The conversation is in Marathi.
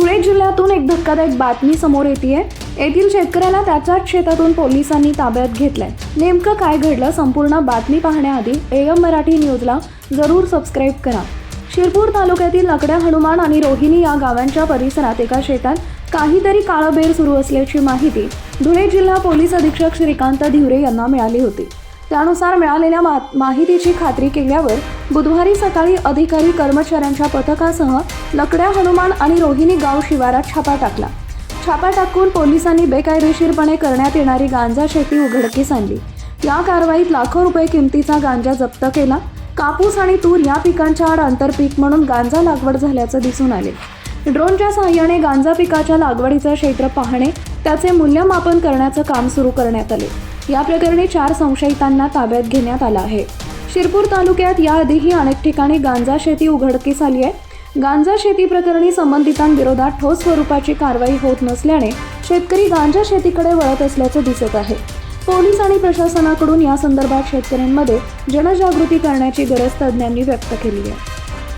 धुळे जिल्ह्यातून एक धक्कादायक बातमी समोर येते येथील शेतकऱ्याला त्याच्याच शेतातून पोलिसांनी ताब्यात घेतलंय. नेमकं काय घडलं संपूर्ण बातमी पाहण्याआधी एम मराठी न्यूजला जरूर सबस्क्राईब करा. शिरपूर तालुक्यातील लकड्या हनुमान आणि रोहिणी या गावांच्या परिसरात एका शेतात काहीतरी काळबेर सुरू असल्याची माहिती धुळे जिल्हा पोलीस अधीक्षक श्रीकांत धिवरे यांना मिळाली होती. त्यानुसार मिळालेल्या मा माहितीची खात्री केल्यावर बुधवारी सकाळी अधिकारी कर्मचाऱ्यांच्या पथकासह लकड्या हनुमान आणि रोहिणी गाव शिवारात छापा टाकला. छापा टाकून पोलिसांनी बेकायदेशीरपणे करण्यात येणारी गांजा शेती उघडकीस आणली. या कारवाईत लाखो रुपये किमतीचा गांजा जप्त केला. कापूस आणि तूर या पिकांच्या आड आंतरपीक म्हणून गांजा लागवड झाल्याचं दिसून आले. ड्रोनच्या सहाय्याने गांजा पिकाच्या लागवडीचं क्षेत्र पाहणे त्याचे मूल्यमापन करण्याचं काम सुरू करण्यात आले. या प्रकरणी चार संशयितांना ताब्यात घेण्यात आलं आहे. शिरपूर तालुक्यात याआधीही अनेक ठिकाणी गांजा शेती उघडकीस आली आहे. गांजा शेती प्रकरणी संबंधितांविरोधात ठोस स्वरूपाची कारवाई होत नसल्याने शेतकरी गांजा शेतीकडे वळत असल्याचं दिसत आहे. पोलीस आणि प्रशासनाकडून या संदर्भात शेतकऱ्यांमध्ये जनजागृती करण्याची गरज तज्ज्ञांनी व्यक्त केली आहे.